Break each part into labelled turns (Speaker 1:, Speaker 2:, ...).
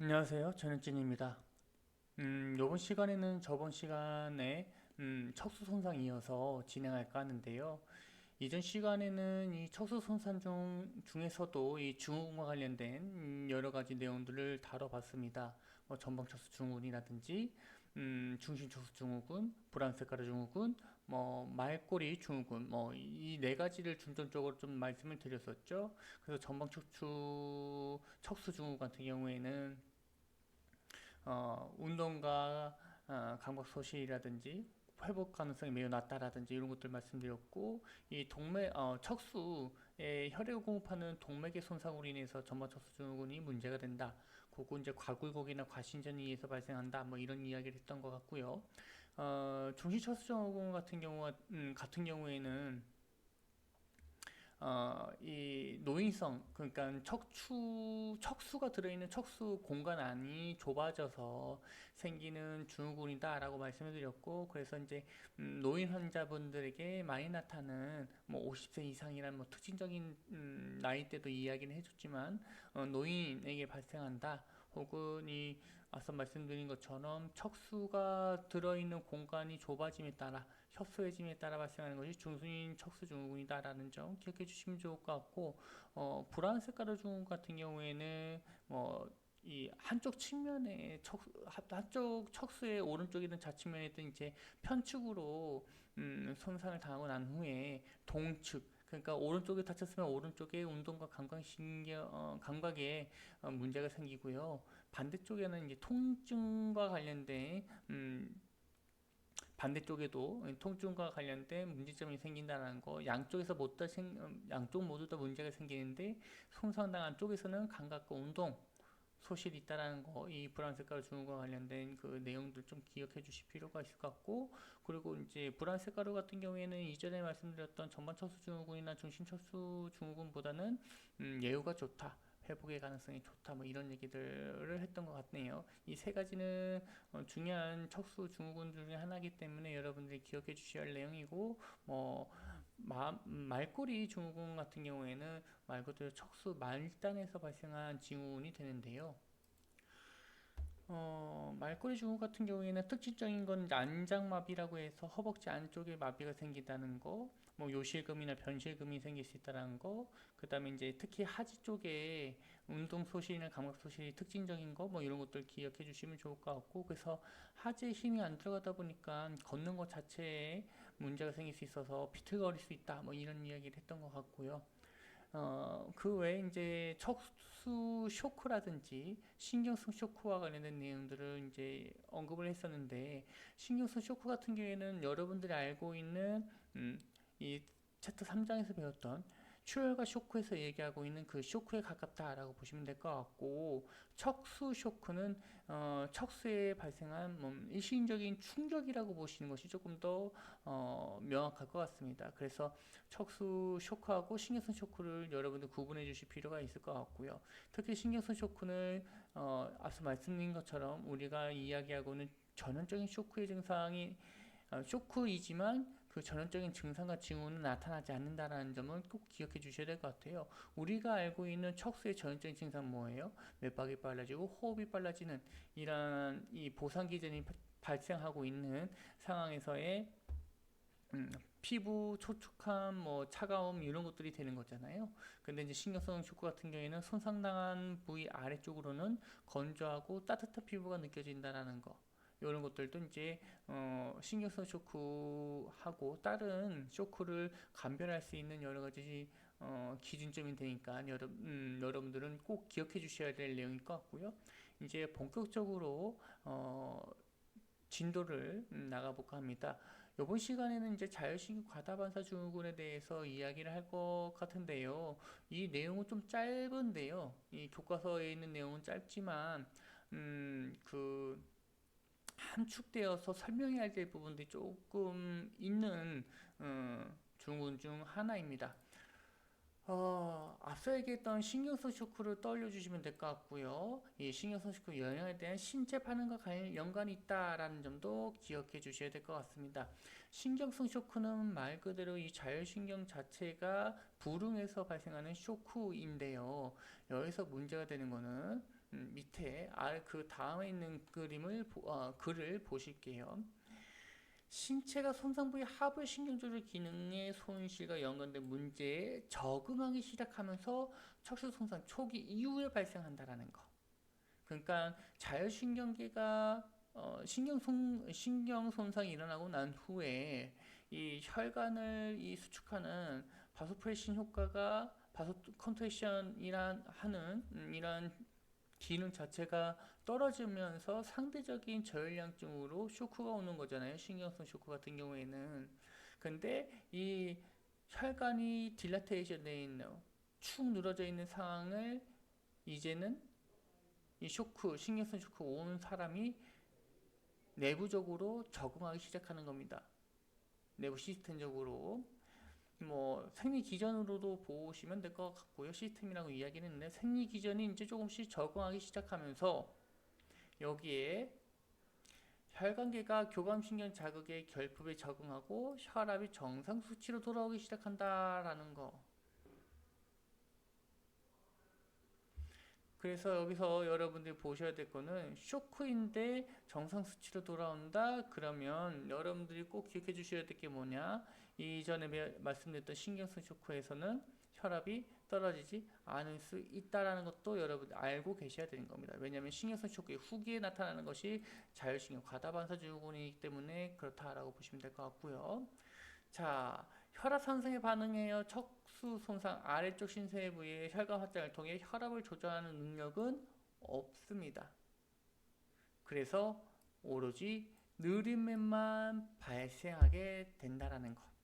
Speaker 1: 안녕하세요. 저는 찐입니다. 음, 이번 시간에는 저번 시간에 음, 척수 손상 이어서 진행할까 하는데요. 이전 시간에는 이 척수 손상 중, 중에서도 이 증후군과 관련된 음, 여러 가지 내용들을 다뤄봤습니다. 뭐 전방 척수 증후군이라든지 음, 중심 척수 증후군, 브란세카르 증후군, 뭐 말꼬리 증후군, 뭐 이 네 가지를 중점적으로 좀 말씀을 드렸었죠. 그래서 전방 척추 척수 증후군 같은 경우에는 어, 운동과 어, 감각 소실이라든지 회복 가능성이 매우 낮다라든지 이런 것들 말씀드렸고 이 동맥 어, 척수에 혈액을 공급하는 동맥의 손상으로 인해서 전방 척수 증후군이 문제가 된다. 그거 이제 과굴곡이나 과신전에 의해서 발생한다. 뭐 이런 이야기를 했던 것 같고요. 어, 중시 척수 증후군 같은 경우 음, 같은 경우에는 어, 이 노인성, 그러니까 척추, 척수가 들어있는 척수 공간 안이 좁아져서 생기는 증후군이다라고 말씀을 드렸고, 그래서 이제 음, 노인 환자분들에게 많이 나타나는 뭐 50세 이상이라는 뭐 특징적인 음, 나이대도 이야기는 해줬지만, 어, 노인에게 발생한다. 혹은 이 앞서 말씀드린 것처럼 척수가 들어있는 공간이 좁아짐에 따라 협소해짐에 따라 발생하는 것이 중수인 척수 증후군이다라는 점 기억해 주시면 좋을 것 같고 어, 브라운 색깔의 증후군 같은 경우에는 뭐 이 한쪽 측면에 척 한쪽 척수의 오른쪽이든 좌측면이든 이제 편측으로 음, 손상을 당하고 난 후에 동측 그러니까 오른쪽에 다쳤으면 오른쪽에 운동과 감각신경 어, 감각에 어, 문제가 생기고요. 반대쪽에는 이제 통증과 관련된 음, 반대쪽에도 통증과 관련된 문제점이 생긴다는 거 양쪽에서 모두 다 생, 양쪽 모두 다 문제가 생기는데 손상당한 쪽에서는 감각과 운동 소실이 있다라는 거, 이 브라운 색깔 증후과 관련된 그 내용들 좀 기억해 주실 필요가 있을 것 같고, 그리고 이제 브라운 색깔 같은 경우에는 이전에 말씀드렸던 전반 척수 증후군이나 중심 척수 증후군보다는 음, 예후가 좋다. 회복의 가능성이 좋다 뭐 이런 얘기들을 했던 것 같네요. 이 세 가지는 어, 중요한 척수 증후군 중에 하나이기 때문에 여러분들이 기억해 주셔야 할 내용이고 뭐 마, 말꼬리 증후군 같은 경우에는 말 그대로 척수 말단에서 발생한 증후군이 되는데요. 어, 말꼬리 증후 같은 경우에는 특징적인 건 안장마비라고 해서 허벅지 안쪽에 마비가 생긴다는 거, 뭐 요실금이나 변실금이 생길 수 있다는 거, 그 다음에 이제 특히 하지 쪽에 운동 소실이나 감각 소실이 특징적인 거, 뭐 이런 것들 기억해 주시면 좋을 것 같고, 그래서 하지에 힘이 안 들어가다 보니까 걷는 것 자체에 문제가 생길 수 있어서 비틀거릴 수 있다, 뭐 이런 이야기를 했던 것 같고요. 어, 그 외에 이제 척수 쇼크라든지 신경성 쇼크와 관련된 내용들을 이제 언급을 했었는데 신경성 쇼크 같은 경우에는 여러분들이 알고 있는 음, 이 챕터 3장에서 배웠던 출혈과 쇼크에서 얘기하고 있는 그 쇼크에 가깝다라고 보시면 될 것 같고 척수 쇼크는 어, 척수에 발생한 뭐 일시적인 충격이라고 보시는 것이 조금 더 어, 명확할 것 같습니다. 그래서 척수 쇼크하고 신경성 쇼크를 여러분들 구분해 주실 필요가 있을 것 같고요. 특히 신경성 쇼크는 어, 앞서 말씀드린 것처럼 우리가 이야기하고는 전형적인 쇼크의 증상이 어, 쇼크이지만 그 전형적인 증상과 징후는 나타나지 않는다는 점을 꼭 기억해 주셔야 될 것 같아요. 우리가 알고 있는 척수의 전형적인 증상 뭐예요? 맥박이 빨라지고 호흡이 빨라지는 이러한 이 보상 기전이 발생하고 있는 상황에서의 음, 피부 촉촉함, 뭐 차가움 이런 것들이 되는 거잖아요. 근데 이제 신경성 쇼크 같은 경우에는 손상당한 부위 아래쪽으로는 건조하고 따뜻한 피부가 느껴진다라는 거. 이런 것들도 이제 어, 신경성 쇼크하고 다른 쇼크를 감별할 수 있는 여러 가지 어, 기준점이 되니까 여러, 음, 여러분들은 꼭 기억해 주셔야 될 내용일 것 같고요. 이제 본격적으로 어, 진도를 음, 나가볼까 합니다. 이번 시간에는 이제 자율신경 과다반사 증후군에 대해서 이야기를 할 것 같은데요. 이 내용은 좀 짧은데요. 이 교과서에 있는 내용은 짧지만 음, 그 함축되어서 설명해야 될 부분들이 조금 있는 어, 증후군 중 하나입니다. 어, 앞서 얘기했던 신경성 쇼크를 떠올려 주시면 될 것 같고요. 이 신경성 쇼크 영향에 대한 신체 반응과 연관이 있다라는 점도 기억해 주셔야 될 것 같습니다. 신경성 쇼크는 말 그대로 이 자율신경 자체가 불응해서 발생하는 쇼크인데요. 여기서 문제가 되는 음, 밑에 그 다음에 있는 그림을 보- 어, 글을 보실게요. 신체가 손상 부위 하부 신경조절 기능의 손실과 연관된 문제에 적응하기 시작하면서 척추 손상 초기 이후에 발생한다라는 거. 그러니까 자율신경계가 어, 신경 손 신경 손상이 일어나고 난 후에 이 혈관을 이 수축하는 바소프레신 효과가 바소 컨트랙션이란 하는 음, 이런 기능 자체가 떨어지면서 상대적인 저혈량증으로 쇼크가 오는 거잖아요. 신경성 쇼크 같은 경우에는. 근데 이 혈관이 딜라테이션 돼 있는 축 늘어져 있는 상황을 이제는 이 쇼크, 신경성 쇼크 온 사람이 내부적으로 적응하기 시작하는 겁니다. 내부 시스템적으로 뭐 생리 기전으로도 보시면 될 것 같고요. 시스템이라고 이야기는 했는데 생리 기전이 이제 조금씩 적응하기 시작하면서 여기에 혈관계가 교감신경 자극에 결핍에 적응하고 혈압이 정상 수치로 돌아오기 시작한다라는 거. 그래서 여기서 여러분들이 보셔야 될 거는 쇼크인데 정상 수치로 돌아온다 그러면 여러분들이 꼭 기억해 주셔야 될 게 뭐냐 이전에 매- 말씀드렸던 신경성 쇼크에서는 혈압이 떨어지지 않을 수 있다라는 것도 여러분 알고 계셔야 되는 겁니다. 왜냐하면 신경성 쇼크의 후기에 나타나는 것이 자율신경 과다반사 증후군이기 때문에 그렇다라고 보시면 될 것 같고요. 자, 혈압 상승에 반응해요. 척수 손상 아래쪽 신체 부위의 혈관 확장을 통해 혈압을 조절하는 능력은 없습니다. 그래서 오로지 느림맨만 발생하게 된다라는 것.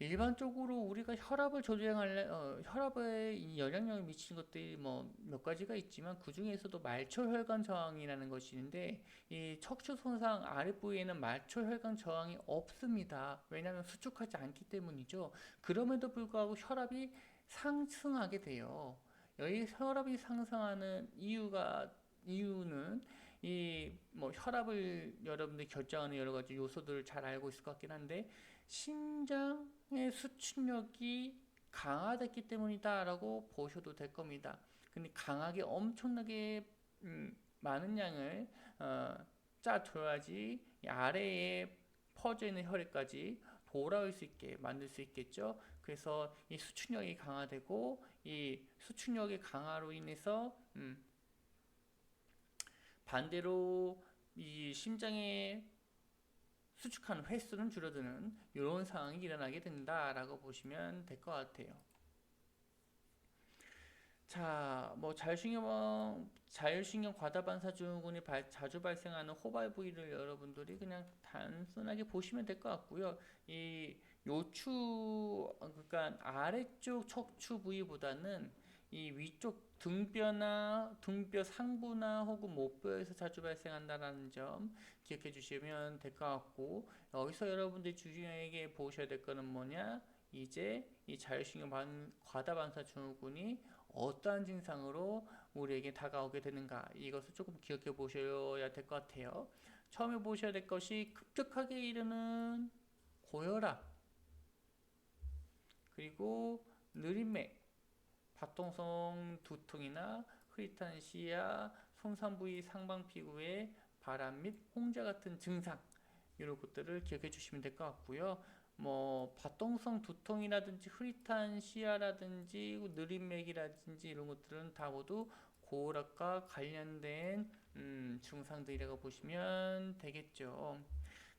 Speaker 1: 일반적으로 우리가 혈압을 조절할래, 어, 혈압에 이 영향력을 미치는 것들이 뭐 몇 가지가 있지만 그 중에서도 말초혈관 저항이라는 것이 있는데 이 척추 손상 아랫부위에는 말초혈관 저항이 없습니다. 왜냐하면 수축하지 않기 때문이죠. 그럼에도 불구하고 혈압이 상승하게 돼요. 여기 혈압이 상승하는 이유가 이유는 이 뭐 혈압을 여러분들이 결정하는 여러 가지 요소들을 잘 알고 있을 것 같긴 한데 심장의 수축력이 강화됐기 때문이다라고 보셔도 될 겁니다. 근데 강하게 엄청나게 음, 많은 양을 어, 짜줘야지 이 아래에 퍼져 있는 혈액까지 돌아올 수 있게 만들 수 있겠죠. 그래서 이 수축력이 강화되고 이 수축력의 강화로 인해서 음, 반대로 이 심장의 수축하는 횟수는 줄어드는 이런 상황이 일어나게 된다라고 보시면 될 것 같아요. 자, 뭐 자율신경 자율신경 과다반사 증후군이 발- 자주 발생하는 호발 부위를 여러분들이 그냥 단순하게 보시면 될 것 같고요. 이 요추 그러니까 아래쪽 척추 부위보다는 이 위쪽 등뼈나 등뼈 상부나 혹은 목뼈에서 자주 발생한다는 점 기억해 주시면 될 것 같고 여기서 여러분들이 중요하게 보셔야 될 거는 뭐냐 이제 이 자율신경 반, 과다 반사 증후군이 어떠한 증상으로 우리에게 다가오게 되는가 이것을 조금 기억해 보셔야 될 것 같아요. 처음에 보셔야 될 것이 급격하게 이르는 고혈압 그리고 느림맥 박동성 두통이나 흐릿한 시야, 손상 부위 상방 피부에 바람 및 홍자 같은 증상 이런 것들을 기억해 주시면 될 것 같고요. 뭐 바동성 두통이라든지 흐릿한 시야라든지 느림맥이라든지 이런 것들은 다 모두 고혈압과 관련된 음, 증상들이라고 보시면 되겠죠.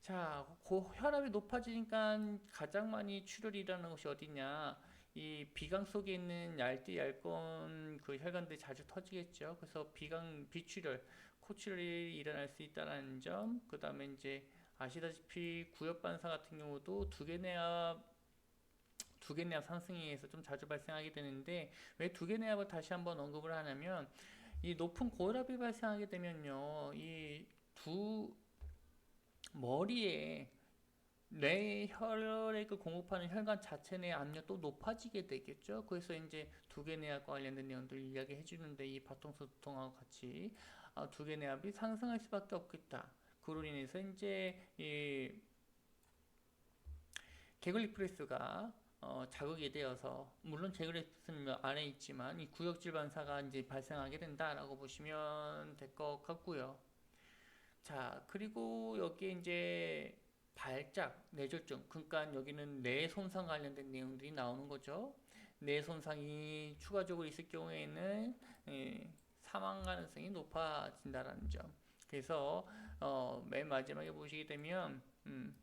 Speaker 1: 자, 고 혈압이 높아지니까 가장 많이 출혈이 일어나는 것이 어디냐? 이 비강 속에 있는 얇디 얇건 그 혈관들이 자주 터지겠죠. 그래서 비강 비출혈, 코출혈이 일어날 수 있다는 점. 그 다음에 이제 아시다시피 구엽 반사 같은 경우도 두 개 내압 두개 내압 상승에 의해서 좀 자주 발생하게 되는데 왜 두 개 내압을 다시 한번 언급을 하냐면 이 높은 고혈압이 발생하게 되면요. 이 두 머리에 뇌 혈액을 공급하는 혈관 자체 내 압력 도 높아지게 되겠죠. 그래서 이제 두개 내압과 관련된 내용들 이야기해 주는데 이 바통성 두통하고 같이 아, 두개 내압이 상승할 수밖에 없겠다. 그로 인해서 이제 이 개글리 프레스가 어, 자극이 되어서 물론 제그레스는 안에 있지만 이 구역질 반사가 이제 발생하게 된다라고 보시면 될 것 같고요. 자 그리고 여기에 이제 발작, 뇌졸중, 그러니까 여기는 뇌 손상 관련된 내용들이 나오는 거죠. 뇌 손상이 추가적으로 있을 경우에는 예, 사망 가능성이 높아진다라는 점. 그래서 어, 맨 마지막에 보시게 되면 음,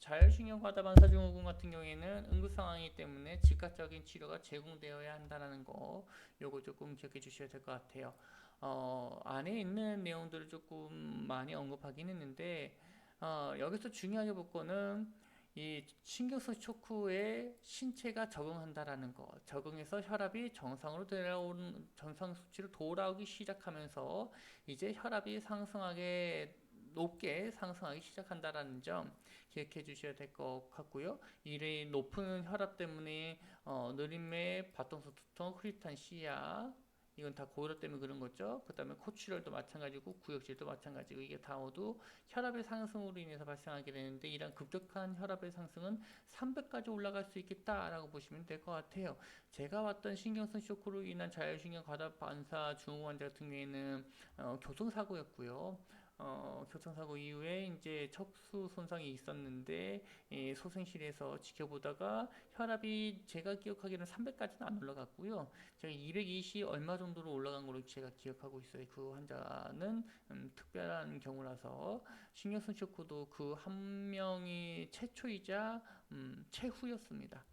Speaker 1: 자율신경 과다 반사 증후군 같은 경우에는 응급 상황이기 때문에 즉각적인 치료가 제공되어야 한다는 거 요거 조금 기억해 주셔야 될 것 같아요. 어, 안에 있는 내용들을 조금 많이 언급하긴 했는데 어, 여기서 중요하게 볼 거는 이 신경성 쇼크에 신체가 적응한다라는 거, 적응해서 혈압이 정상으로 돌아오는 정상 수치로 돌아오기 시작하면서 이제 혈압이 상승하게 높게 상승하기 시작한다라는 점 기억해 주셔야 될 것 같고요. 이래 높은 혈압 때문에 어, 느림의 바통성 두통, 흐릿한 시야 이건 다 고혈압 때문에 그런 거죠. 그 다음에 코출혈도 마찬가지고 구역질도 마찬가지고 이게 다 모두 혈압의 상승으로 인해서 발생하게 되는데 이런 급격한 혈압의 상승은 300까지 올라갈 수 있겠다라고 보시면 될 것 같아요. 제가 봤던 신경성 쇼크로 인한 자율신경 과다 반사 증후 환자 같은 경우에는 어, 교통사고였고요. 어, 교통사고 이후에 이제 척수 손상이 있었는데 예, 소생실에서 지켜보다가 혈압이 제가 기억하기로는 300까지는 안 올라갔고요. 제가 220 얼마 정도로 올라간 걸로 제가 기억하고 있어요. 그 환자는 음, 특별한 경우라서 신경성 쇼크도 그 한 명이 최초이자 음, 최후였습니다.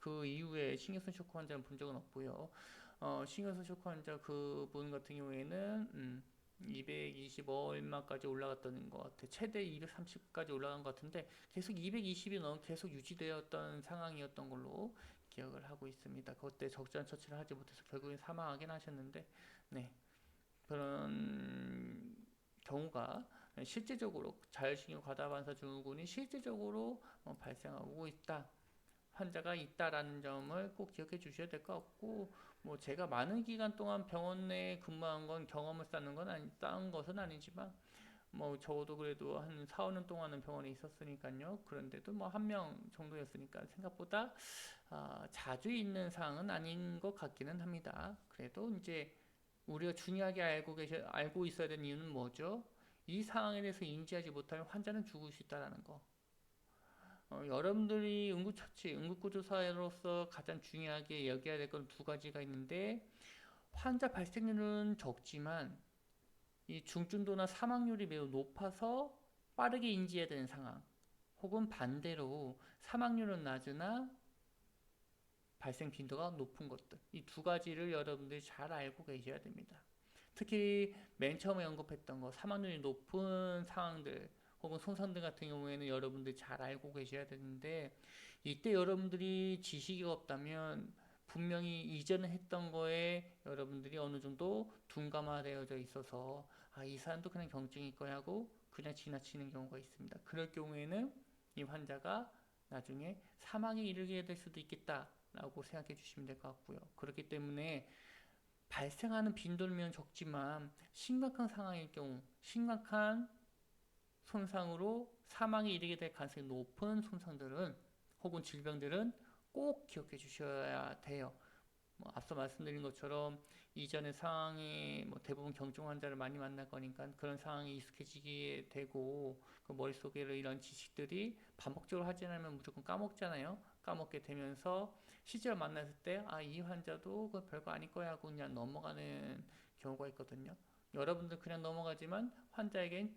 Speaker 1: 그 이후에 신경성 쇼크 환자는 본 적은 없고요. 어, 신경성 쇼크 환자 그분 같은 경우에는 음, 220 얼마까지 올라갔던 것 같아. 최대 230까지 올라간 것 같은데 계속 220이 넘 계속 유지되었던 상황이었던 걸로 기억을 하고 있습니다. 그때 적절한 처치를 하지 못해서 결국엔 사망하긴 하셨는데, 네 그런 경우가 실제적으로 자율신경 과다반사 증후군이 실제적으로 어, 발생하고 있다. 환자가 있다라는 점을 꼭 기억해 주셔야 될 것 같고 뭐 제가 많은 기간 동안 병원 내에 근무한 건 경험을 쌓는 건 아니, 쌓은 것은 아니지만 뭐 적어도 그래도 한 4, 5년 동안은 병원에 있었으니까요. 그런데도 뭐 한 명 정도였으니까 생각보다 아, 자주 있는 사항은 아닌 것 같기는 합니다. 그래도 이제 우리가 중요하게 알고 계셔 알고 있어야 되는 이유는 뭐죠? 이 상황에 대해서 인지하지 못하면 환자는 죽을 수 있다라는 거. 어, 여러분들이 응급처치, 응급구조사로서 가장 중요하게 여겨야 될 건 두 가지가 있는데 환자 발생률은 적지만 이 중증도나 사망률이 매우 높아서 빠르게 인지해야 되는 상황 혹은 반대로 사망률은 낮으나 발생 빈도가 높은 것들 이 두 가지를 여러분들이 잘 알고 계셔야 됩니다. 특히 맨 처음에 언급했던 거 사망률이 높은 상황들 혹은 손상들 같은 경우에는 여러분들이 잘 알고 계셔야 되는데 이때 여러분들이 지식이 없다면 분명히 이전에 했던 거에 여러분들이 어느 정도 둔감화되어져 있어서 아, 이 사람도 그냥 경증일 거야 하고 그냥 지나치는 경우가 있습니다. 그럴 경우에는 이 환자가 나중에 사망에 이르게 될 수도 있겠다라고 생각해 주시면 될 것 같고요. 그렇기 때문에 발생하는 빈도면 적지만 심각한 상황일 경우 심각한 손상으로 사망에 이르게 될 가능성이 높은 손상들은 혹은 질병들은 꼭 기억해 주셔야 돼요. 뭐 앞서 말씀드린 것처럼 이전의 상황이 뭐 대부분 경증 환자를 많이 만날 거니까 그런 상황이 익숙해지게 되고 그 머릿속에 이런 지식들이 반복적으로 하지 않으면 무조건 까먹잖아요. 까먹게 되면서 실제로 만났을 때 아 이 환자도 그 별거 아닐 거야 하고 그냥 넘어가는 경우가 있거든요. 여러분들 그냥 넘어가지만 환자에겐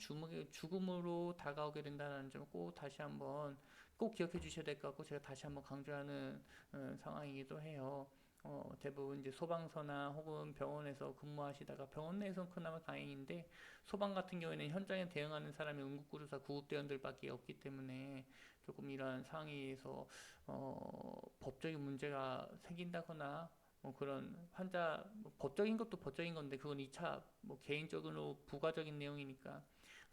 Speaker 1: 죽음으로 다가오게 된다는 점을 꼭 다시 한번 꼭 기억해 주셔야 될 것 같고 제가 다시 한번 강조하는 어, 상황이기도 해요. 어, 대부분 이제 소방서나 혹은 병원에서 근무하시다가 병원 내에서는 그나마 다행인데 소방 같은 경우에는 현장에 대응하는 사람이 응급구조사 구급대원들밖에 없기 때문에 조금 이러한 상황에서 어, 법적인 문제가 생긴다거나 뭐 그런 환자 뭐 법적인 것도 법적인 건데 그건 2차 뭐 개인적으로 부가적인 내용이니까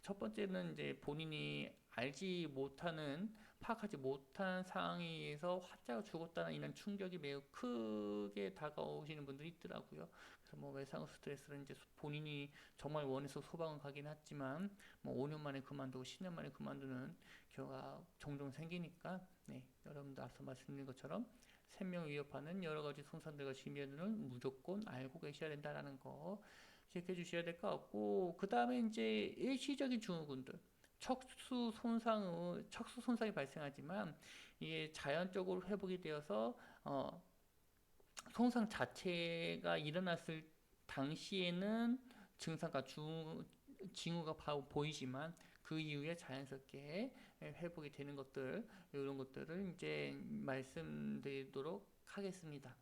Speaker 1: 첫 번째는 이제 본인이 알지 못하는 파악하지 못한 상황에서 환자가 죽었다는 이런 충격이 매우 크게 다가오시는 분들이 있더라고요. 그래서 뭐 외상 후 스트레스는 이제 소- 본인이 정말 원해서 소방을 가긴 했지만 뭐 5년 만에 그만두고 10년 만에 그만두는 경우가 종종 생기니까 네, 여러분도 앞서 말씀드린 것처럼 생명 위협하는 여러 가지 손상들과 질병들은 무조건 알고 계셔야 된다라는 거 기억해 주셔야 될 것 같고 그 다음에 이제 일시적인 증후군들 척수 손상의 척수 손상이 발생하지만 이게 자연적으로 회복이 되어서 어, 손상 자체가 일어났을 당시에는 증상과 바로 보이지만 그 이후에 자연스럽게 회복이 되는 것들 이런 것들을 이제 말씀드리도록 하겠습니다.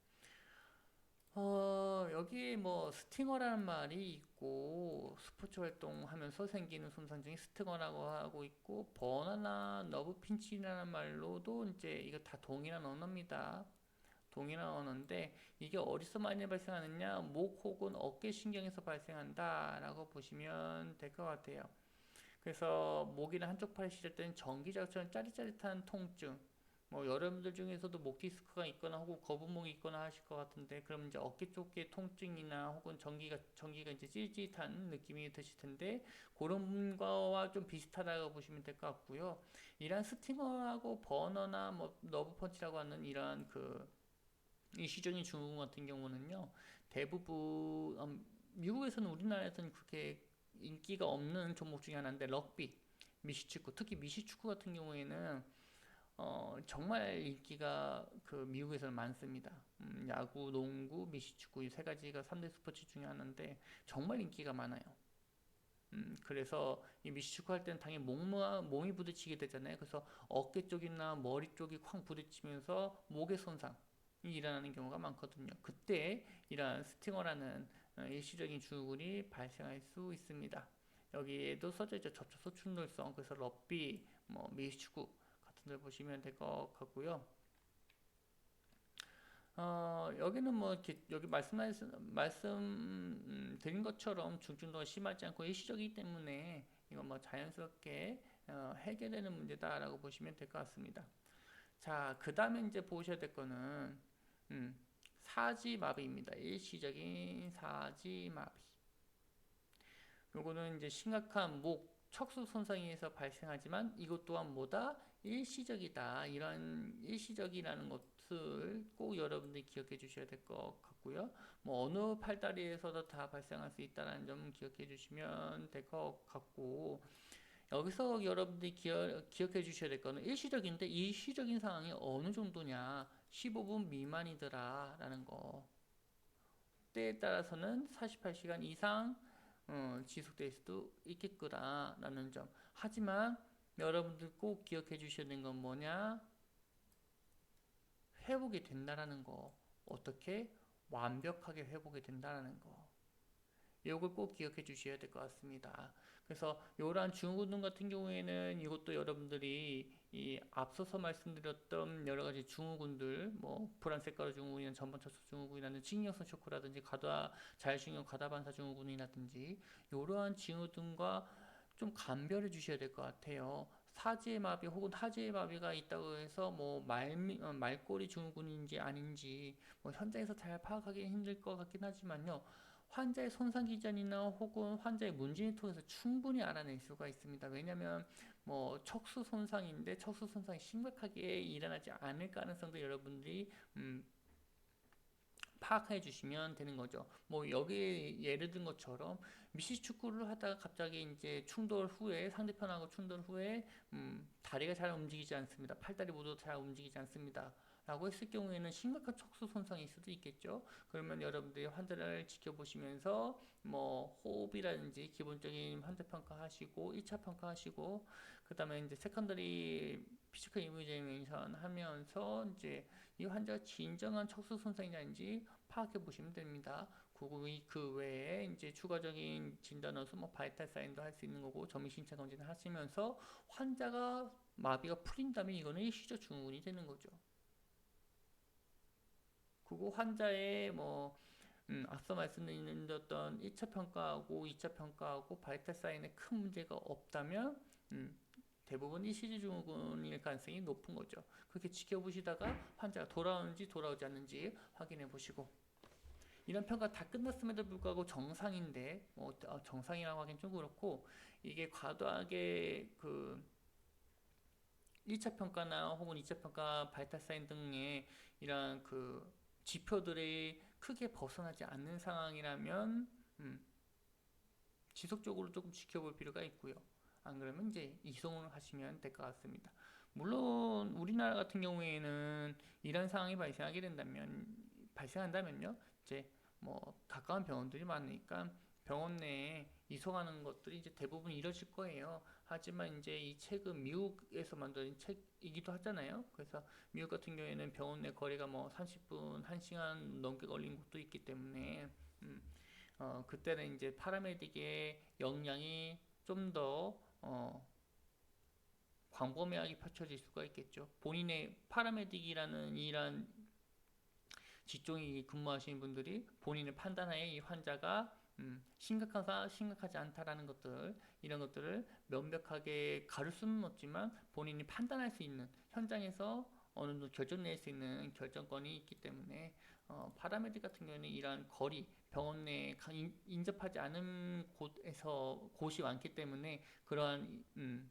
Speaker 1: 어, 여기 뭐 스팅어라는 말이 있고 스포츠 활동하면서 생기는 손상 중에 스팅어라고 하고 있고 버너나 너브 핀치라는 말로도 이제 이거 다 동일한 언어입니다. 동일한 언어인데 이게 어디서 많이 발생하느냐 목 혹은 어깨 신경에서 발생한다라고 보시면 될 것 같아요. 그래서 목이나 한쪽 팔이 시릴 때는 전기자처럼 짜릿짜릿한 통증 뭐 여러분들 중에서도 목 디스크가 있거나 혹은 거북목이 있거나 하실 것 같은데 그럼 이제 어깨 쪽에 통증이나 혹은 전기가 전기가 이제 찌릿찌릿한 느낌이 드실 텐데 그런 거와 좀 비슷하다고 보시면 될 것 같고요. 이런 스팅어하고 버너나 뭐 너브 펀치라고 하는 이러한 그 일시적인 증후군 같은 경우는요 대부분 음, 미국에서는 우리나라에서는 그렇게 인기가 없는 종목 중에 하나인데 럭비, 미시축구 특히 미시축구 같은 경우에는 어, 정말 인기가 그 미국에서는 많습니다. 음, 야구, 농구, 미시축구 이 세 가지가 3대 스포츠 중에 하나인데 정말 인기가 많아요. 음, 그래서 이 미시축구 할 때는 당연히 몸과 몸이 부딪히게 되잖아요. 그래서 어깨 쪽이나 머리 쪽이 쾅 부딪히면서 목의 손상이 일어나는 경우가 많거든요. 그때 이러한 스팅어라는 어, 일시적인 증후군이 발생할 수 있습니다. 여기에도 써져 있죠. 접촉 소 충돌성. 그래서 럭비, 뭐 미시축구 같은 데 보시면 될 것 같고요. 어, 여기는 뭐 이렇게 여기 말씀 음, 드린 것처럼 중증도가 심하지 않고 일시적이기 때문에 이건 뭐 자연스럽게 어, 해결되는 문제다라고 보시면 될 것 같습니다. 자, 그 다음에 이제 보셔야 될 거는 음, 사지마비입니다. 일시적인 사지마비. 요거는 이제 심각한 목 척수 손상에 의해서 발생하지만 이것 또한 뭐다 일시적이다. 이런 일시적이라는 것을 꼭 여러분들이 기억해 주셔야 될 것 같고요. 뭐 어느 팔다리에서도 다 발생할 수 있다는 점 기억해 주시면 될 것 같고 여기서 여러분들이 기억, 기억해 주셔야 될 거는 일시적인데 일시적인 상황이 어느 정도냐 15분 미만이더라 라는 거. 때에 따라서는 48시간 이상 어, 지속될 수도 있겠구나 라는 점. 하지만 여러분들 꼭 기억해 주셔야 되는 건 뭐냐? 회복이 된다라는 거. 어떻게? 완벽하게 회복이 된다라는 거. 이걸 꼭 기억해 주셔야 될 것 같습니다. 그래서 이러한 증후군 같은 경우에는 이것도 여러분들이 이 앞서서 말씀드렸던 여러 가지 증후군들 뭐 불안색 가루 증후군이나 전반차수 증후군이라든지 신경성 쇼크라든지 과다 자율신경 과다 반사 증후군이라든지 이러한 증후군과 좀 감별해 주셔야 될 것 같아요. 사지의 마비 혹은 하지의 마비가 있다고 해서 뭐 말, 어, 말꼬리 증후군인지 아닌지 뭐 현장에서 잘 파악하기 힘들 것 같긴 하지만요. 환자의 손상 기전이나 혹은 환자의 문진을 통해서 충분히 알아낼 수가 있습니다. 왜냐하면 뭐 척수 손상인데 척수 손상이 심각하게 일어나지 않을 가능성도 여러분들이 음, 파악해 주시면 되는 거죠. 뭐 여기 예를 든 것처럼 미시 축구를 하다가 갑자기 이제 충돌 후에 상대편하고 충돌 후에 음, 다리가 잘 움직이지 않습니다. 팔다리 모두 잘 움직이지 않습니다. 라고 했을 경우에는 심각한 척수 손상일 수도 있겠죠. 그러면 여러분들이 환자를 지켜보시면서 뭐 호흡이라든지 기본적인 환자 평가 하시고 1차 평가 하시고 그다음에 이제 세컨더리 피지컬 이뮤제이션 하면서 이제 이 환자가 진정한 척수 손상이 아닌지 파악해 보시면 됩니다. 그, 그 외에 이제 추가적인 진단으로서 뭐 바이탈 사인도 할 수 있는 거고 점이 신체 검진을 하시면서 환자가 마비가 풀린다면 이거는 일시적 증후군이 되는 거죠. 그리고 환자의 뭐 음, 앞서 말씀드렸던 1차 평가하고 2차 평가하고 바이탈 사인에 큰 문제가 없다면 음, 대부분 일시적 증후군일 가능성이 높은 거죠. 그렇게 지켜보시다가 환자가 돌아오는지 돌아오지 않는지 확인해 보시고 이런 평가 다 끝났음에도 불구하고 정상인데 뭐 어, 정상이라고 하긴 좀 그렇고 이게 과도하게 그 1차 평가나 혹은 2차 평가 발달 사인 등의 이러한 그 지표들이 크게 벗어나지 않는 상황이라면 음, 지속적으로 조금 지켜볼 필요가 있고요. 안 그러면 이제 이송을 하시면 될 것 같습니다. 물론 우리나라 같은 경우에는 이런 상황이 발생하게 된다면 발생한다면요. 이제 뭐 가까운 병원들이 많으니까 병원 내에 이송하는 것들이 이제 대부분 이뤄질 거예요. 하지만 이제 이 책은 미국에서 만든 책이기도 하잖아요. 그래서 미국 같은 경우에는 병원 내 거리가 뭐 30분, 1시간 넘게 걸린 곳도 있기 때문에 음, 어, 그때는 이제 파라메딕의 역량이 좀더 어, 광범위하게 펼쳐질 수가 있겠죠. 본인의 파라메딕이라는 이란 직종이 근무하시는 분들이 본인의 판단하에 이 환자가 음, 심각하다, 심각하지 않다라는 것들 이런 것들을 명백하게 가릴 수는 없지만 본인이 판단할 수 있는 현장에서 어느 정도 결정 낼 수 있는 결정권이 있기 때문에 어, 파라메딕 같은 경우는 이러한 거리 병원 인- 인접하지 않은 곳에서 곳이 많기 때문에 그러한 음,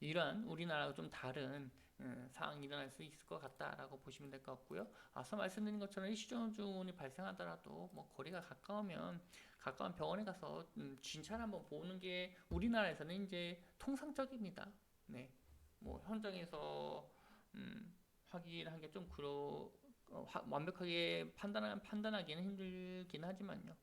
Speaker 1: 이러한 우리나라와 좀 다른 음, 상황이 일어날 수 있을 것 같다라고 보시면 될 것 같고요. 앞서 말씀드린 것처럼 일시정중이 발생하더라도 뭐 거리가 가까우면 가까운 병원에 가서 음, 진찰 한번 보는 게 우리나라에서는 이제 통상적입니다. 네, 뭐 현장에서 음, 확인한 게 좀 그러 어, 화- 완벽하게 판단 판단하기는 힘들긴 하지만요.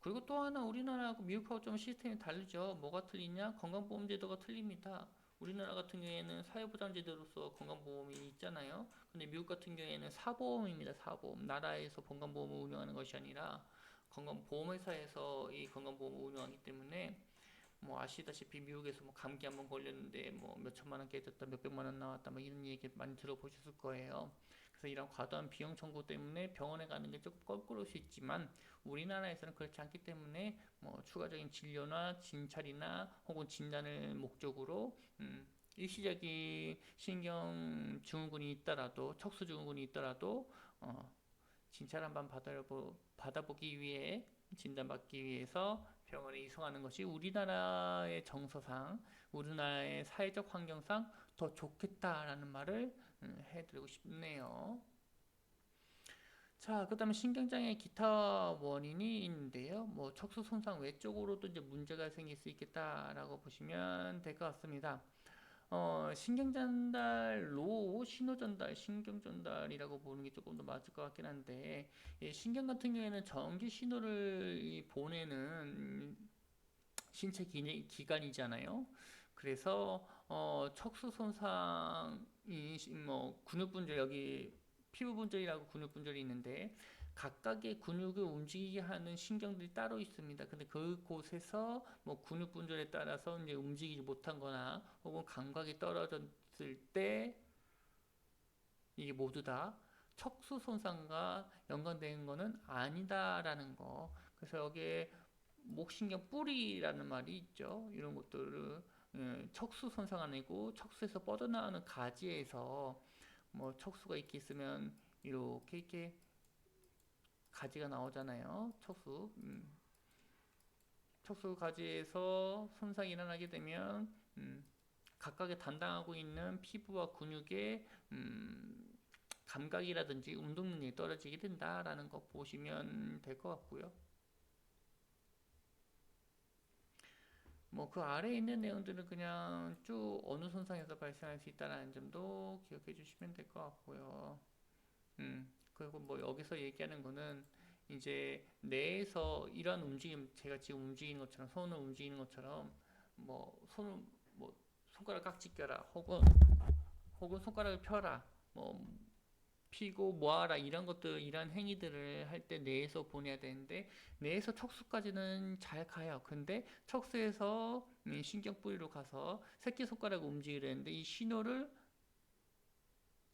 Speaker 1: 그리고 또 하나 우리나라하고 미국하고 좀 시스템이 다르죠. 뭐가 틀리냐? 건강보험제도가 틀립니다. 우리나라 같은 경우에는 사회보장제도로서 건강보험이 있잖아요. 근데 미국 같은 경우에는 사보험입니다. 사보험. 나라에서 건강보험을 운영하는 것이 아니라 건강보험회사에서 이 건강보험을 운영하기 때문에 뭐 아시다시피 미국에서 뭐 감기 한번 걸렸는데 뭐 몇 천만 원 깨졌다, 몇 백만 원 나왔다, 뭐 이런 얘기 많이 들어보셨을 거예요. 그래서 이런 과도한 비용 청구 때문에 병원에 가는 게 조금 껄끄러울 수 있지만 우리나라에서는 그렇지 않기 때문에 뭐 추가적인 진료나 진찰이나 혹은 진단을 목적으로 음, 일시적인 신경 증후군이 있더라도 척수 증후군이 있더라도 어, 진찰 한번 받아보, 받아보기 위해 진단받기 위해서 병원에 이송하는 것이 우리나라의 정서상 우리나라의 사회적 환경상 더 좋겠다라는 말을 음, 해드리고 싶네요. 자, 그 다음에 신경장애 기타 원인이 있는데요. 뭐 척수 손상 외적으로도 이제 문제가 생길 수 있겠다라고 보시면 될 것 같습니다. 어, 신경 전달로 신호 전달, 신경 전달이라고 보는 게 조금 더 맞을 것 같긴 한데, 이 신경 같은 경우에는 전기 신호를 이 보내는 신체 기, 기관이잖아요. 그래서 어, 척수 손상 이 시- 뭐 근육 분절 여기 피부 분절이라고 근육 분절이 있는데 각각의 근육을 움직이게 하는 신경들이 따로 있습니다. 근데 그곳에서 뭐 근육 분절에 따라서 이제 움직이지 못한 거나 혹은 감각이 떨어졌을 때 이게 모두 다 척수 손상과 연관된 거는 아니다라는 거. 그래서 여기에 목신경 뿌리라는 말이 있죠. 이런 것들을 예, 척수 손상 아니고 척수에서 뻗어나오는 가지에서 뭐 척수가 이렇게 있으면 이렇게 이렇게 가지가 나오잖아요. 척수. 음. 척수 가지에서 손상이 일어나게 되면 음, 각각의 담당하고 있는 피부와 근육의 음, 감각이라든지 운동 능력이 떨어지게 된다라는 거 보시면 될 것 같고요. 뭐 그 아래에 있는 내용들은 그냥 쭉 어느 손상에서 발생할 수 있다는 점도 기억해 주시면 될 것 같고요. 음, 그리고 뭐 여기서 얘기하는 거는 이제 뇌에서 이런 움직임, 제가 지금 움직이는 것처럼 손을 움직이는 것처럼 뭐 손을 뭐 손가락 깍지 껴라, 혹은 혹은 손가락을 펴라, 뭐 피고 모아라 이런 것들 이런 행위들을 할 때 뇌에서 보내야 되는데 뇌에서 척수까지는 잘 가요. 근데 척수에서 음, 신경 뿌리로 가서 새끼 손가락을 움직이려 했는데 이 신호를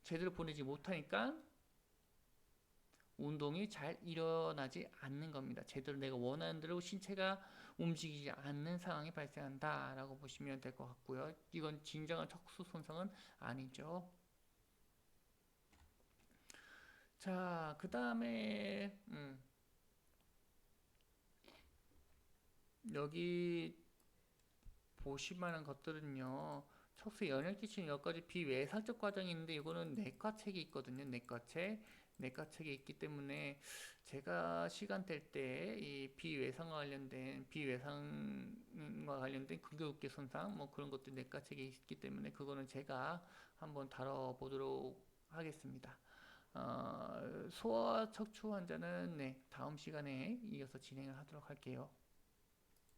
Speaker 1: 제대로 보내지 못하니까 운동이 잘 일어나지 않는 겁니다. 제대로 내가 원하는 대로 신체가 움직이지 않는 상황이 발생한다라고 보시면 될 것 같고요. 이건 진정한 척수 손상은 아니죠. 자, 그 다음에, 음. 여기 보시만한 것들은요. 척수에 영향 끼치는 몇 가지 비외사적 과정이 있는데 이거는 내과책이 있거든요. 내과책. 내과책이 있기 때문에 제가 시간 될 때 이 비외상과 관련된 비외상과 관련된 근교육계 손상 뭐 그런 것도 내과책이 있기 때문에 그거는 제가 한번 다뤄보도록 하겠습니다. 어, 소아 척추 환자는 네, 다음 시간에 이어서 진행을 하도록 할게요.